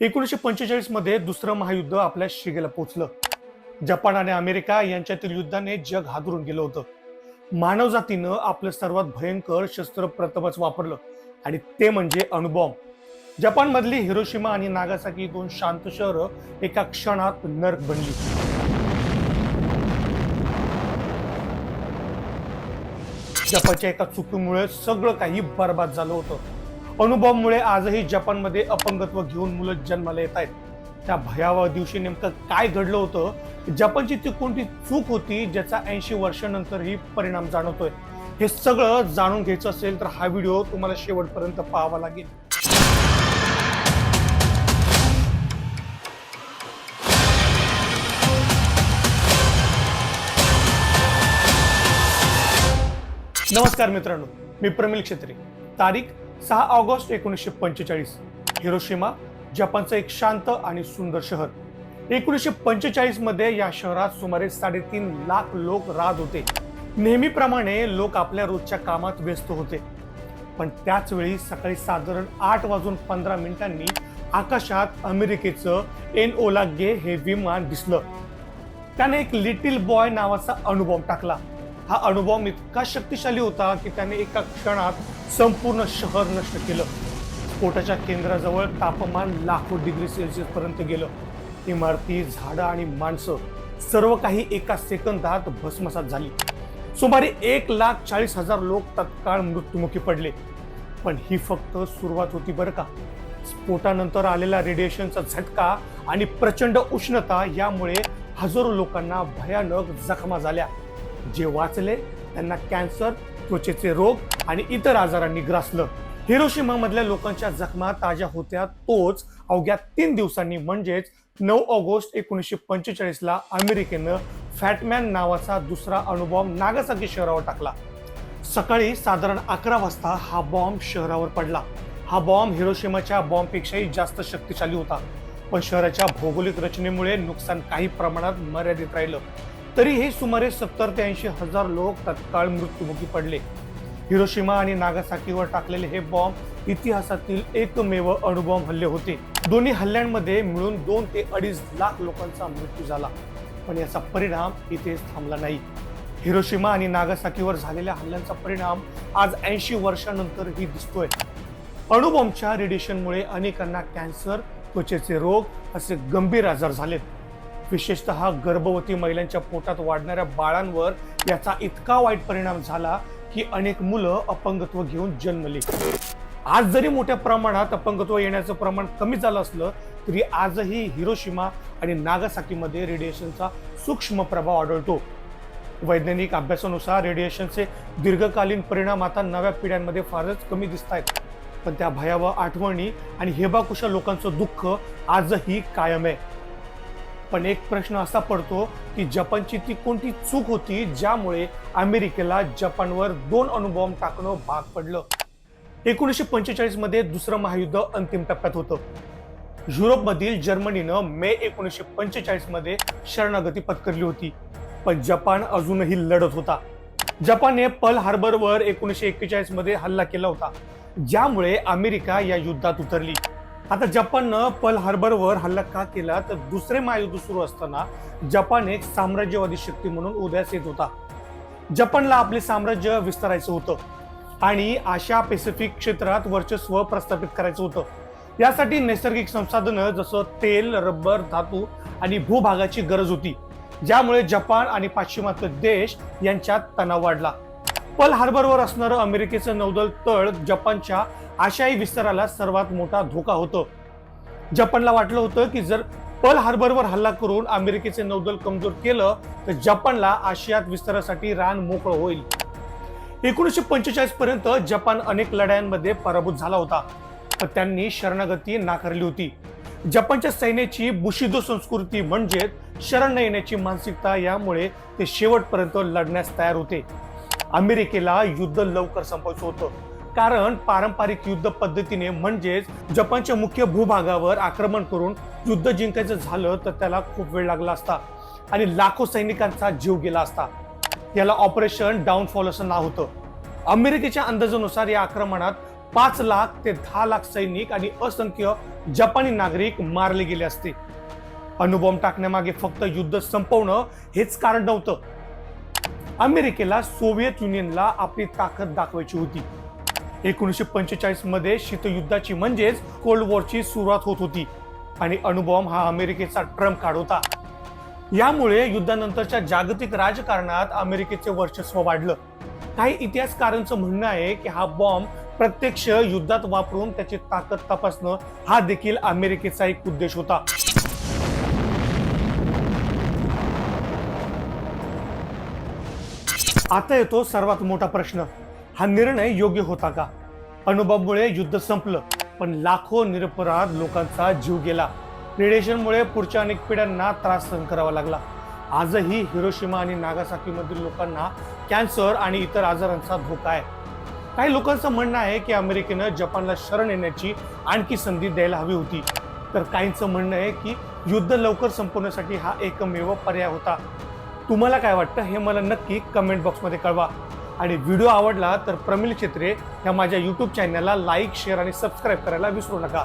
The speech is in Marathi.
एकोणीसशे पंचेचाळीसमध्ये दुसरं महायुद्ध आपल्या शिगेला पोचलं. जपान आणि अमेरिका यांच्यातील युद्धाने जग हादरून गेलं होतं. मानवजातीनं आपलं सर्वात भयंकर शस्त्र प्रथमच वापरलं आणि ते म्हणजे अणुबॉम्ब. जपानमधली हिरोशिमा आणि नागासाकी दोन शांत शहरं एका क्षणात नर्क बनली. जपानच्या एका चुकीमुळे सगळं काही बर्बाद झालं होतं. अणुबॉम्बमुळे आजही जपानमध्ये अपंगत्व घेऊन मुलं जन्माला येत आहेत. त्या भयावह दिवशी नेमकं काय घडलं होतं? जपानची ती कोणती चूक होती ज्याचा ऐंशी वर्षानंतरही परिणाम जाणवतोय? हे सगळं जाणून घ्यायचं असेल तर हा व्हिडिओ तुम्हाला शेवटपर्यंत पाहावा लागेल. नमस्कार मित्रांनो मी प्रमिल क्षेत्री तारीख सहा ऑगस्ट एकोणीसशे पंचेचाळीस हिरोशिमा जपानचं एक शांत आणि सुंदर शहर. एकोणीसशे पंचेचाळीसमध्ये या शहरात सुमारे साडेतीन लाख लोक राहत होते. नेहमीप्रमाणे लोक आपल्या रोजच्या कामात व्यस्त होते. पण त्याच वेळी सकाळी साधारण आठ वाजून पंधरा मिनिटांनी आकाशात अमेरिकेचं एन ओला गे हे विमान दिसलं. त्याने एक लिटिल बॉय नावाचा अणुबॉम्ब टाकला. हा अणुबॉम्ब इतका शक्तिशाली होता की त्याने एका क्षणात संपूर्ण शहर नष्ट केलं? स्फोटाच्या केंद्राजवळ तापमान लाखो डिग्री सेल्सिअस पर्यंत गेलं. इमारती झाडं आणि माणसं सर्व काही एका सेकंदात भस्मसात झाली. सुमारे एक लाख चाळीस हजार लोक तत्काळ मृत्युमुखी पडले. पण ही फक्त सुरुवात होती बरं का. स्फोटानंतर आलेला रेडिएशनचा झटका आणि प्रचंड उष्णता यामुळे हजारो लोकांना भयानक जखमा झाल्या. जे वाचले त्यांना कॅन्सर त्वचेचे रोग आणि इतर आजारांनी ग्रासलं. हिरोशिमा मधल्या लोकांच्या जखमा ताज्या होत्या तोच अवघ्या तीन दिवसांनी. म्हणजेच नऊ ऑगस्ट एकोणीसशे पंचेचाळीसला अमेरिकेनं फॅटमॅन नावाचा दुसरा अणुबॉम्ब नागासाकी शहरावर टाकला. सकाळी साधारण अकरा वाजता हा बॉम्ब शहरावर पडला. हा बॉम्ब हिरोशिमाच्या बॉम्बपेक्षाही जास्त शक्तिशाली होता. पण शहराच्या भौगोलिक रचनेमुळे नुकसान काही प्रमाणात मर्यादित राहिलं. तरीही सुमारे सत्तर ते ऐंशी हजार लोक तत्काळ मृत्युमुखी पडले. हिरोशिमा आणि नागासाकीवर टाकलेले हे बॉम्ब इतिहासातील एकमेव अणुबॉम्ब हल्ले होते. दोन्ही हल्ल्यांमध्ये मिळून दोन ते अडीच लाख लोकांचा मृत्यू झाला. पण याचा परिणाम इथेच थांबला नाही. हिरोशिमा आणि नागासाकीवर झालेल्या हल्ल्यांचा परिणाम आज ऐंशी वर्षानंतरही दिसतोय. अणुबॉम्बच्या रेडिएशनमुळे अनेकांना कॅन्सर त्वचेचे रोग असे गंभीर आजार झालेत. विशेषतः गर्भवती महिलांच्या पोटात वाढणाऱ्या बाळांवर याचा इतका वाईट परिणाम झाला की अनेक मुलं अपंगत्व घेऊन जन्मली. आज जरी मोठ्या प्रमाणात अपंगत्व येण्याचं प्रमाण कमी झालं असलं तरी आजही हिरोशिमा आणि नागासाकीमध्ये रेडिएशनचा सूक्ष्म प्रभाव आढळतो. वैज्ञानिक अभ्यासानुसार रेडिएशनचे दीर्घकालीन परिणाम आता नव्या पिढ्यांमध्ये फारच कमी दिसत आहेत पण त्या भयावह आठवणी आणि हेबाकुशा लोकांचं दुःख आजही कायम आहे. पण एक प्रश्न असा पडतो की जपानची ती कोणती चूक होती ज्यामुळे अमेरिकेला जपानवर दोन अणुबॉम्ब टाकणं भाग पडलं? एकोणीसशे पंचेचाळीसमध्ये दुसरं महायुद्ध अंतिम टप्प्यात होतं. युरोपमधील जर्मनीनं मे एकोणीसशे पंचेचाळीसमध्ये शरणागती पत्करली होती. पण जपान अजूनही लढत होता. जपानने पल हार्बरवर एकोणीसशे एक्केचाळीसमध्ये हल्ला केला होता. ज्यामुळे अमेरिका या युद्धात उतरली. आता जपाननं पल हार्बरवर हल्ला का केला? तर दुसरे महायुद्ध सुरू असताना जपान एक साम्राज्यवादी शक्ती म्हणून उदयास येत होता. जपानला आपले साम्राज्य विस्तारायचं होतं आणि आशिया पॅसिफिक क्षेत्रात वर्चस्व प्रस्थापित करायचं होतं. यासाठी नैसर्गिक संसाधनं जसं तेल रबर धातू आणि भूभागाची गरज होती. ज्यामुळे जपान आणि पाश्चिमात्य देश यांच्यात तणाव वाढला. पल हार्बरवर असणारं अमेरिकेचं नौदल तळ जपानच्या आशियाई विस्ताराला सर्वात मोठा धोका होतं. जपानला वाटलं होतं की जर पल हार्बरवर हल्ला करून अमेरिकेचे नौदल कमजोर केलं तर जपानला आशियात विस्तारासाठी रान मोकळं होईल. एकोणीसशे पंचेचाळीस पर्यंत जपान अनेक लढायांमध्ये पराभूत झाला होता पण त्यांनी शरणागती नाकारली होती. जपानच्या सैन्याची बुशिदो संस्कृती म्हणजे शरण न येण्याची मानसिकता यामुळे ते शेवटपर्यंत लढण्यास तयार होते. अमेरिकेला युद्ध लवकर संपवायचं होतं. कारण पारंपरिक युद्ध पद्धतीने म्हणजेच जपानच्या मुख्य भूभागावर आक्रमण करून युद्ध जिंकायचं झालं तर त्याला खूप वेळ लागला असता आणि लाखो सैनिकांचा जीव गेला असता. याला ऑपरेशन डाऊनफॉल असं नाव होतं. अमेरिकेच्या अंदाजानुसार या आक्रमणात पाच लाख ते दहा लाख सैनिक आणि असंख्य जपानी नागरिक मारले गेले असते. अणुबॉम्ब टाकण्यामागे फक्त युद्ध संपवणं हेच कारण नव्हतं. अमेरिकेला सोव्हिएत युनियनला आपली ताकद दाखवायची होती. एकोणीसशे पंचेचाळीसमध्ये शीतयुद्धाची म्हणजेच कोल्ड वॉरची सुरुवात होत होती. आणि अणुबॉम्ब हा अमेरिकेचा ट्रम्प कार्ड होता. यामुळे युद्धानंतरच्या जागतिक राजकारणात अमेरिकेचे वर्चस्व वाढलं. काही इतिहासकारांचं म्हणणं आहे की हा बॉम्ब प्रत्यक्ष युद्धात वापरून त्याची ताकद तपासणं हा देखील अमेरिकेचा एक उद्देश होता. आता येतो सर्वात मोठा प्रश्न. हा निर्णय योग्य होता का? अणुबॉम्बमुळे युद्ध संपलं पण लाखो निरपराध लोकांचा जीव गेला. रेडिएशनमुळे पुढच्या अनेक पिढ्यांना त्रास सहन करावा लागला. आजही हिरोशिमा आणि नागासाकीमधील लोकांना कॅन्सर आणि इतर आजारांचा धोका आहे. काही लोकांचं म्हणणं आहे की अमेरिकेनं जपानला शरण येण्याची आणखी संधी द्यायला हवी होती. तर काहींचं म्हणणं आहे की युद्ध लवकर संपवण्यासाठी हा एकमेव पर्याय होता. तुम्हाला काय वाटतं? हे मला नक्की कमेंट बॉक्समध्ये कळवा. आणि व्हिडिओ आवडला तर प्रमिल छेत्रे ह्या माझ्या यूट्यूब चॅनलला लाईक शेअर आणि सबस्क्राईब करायला विसरू नका.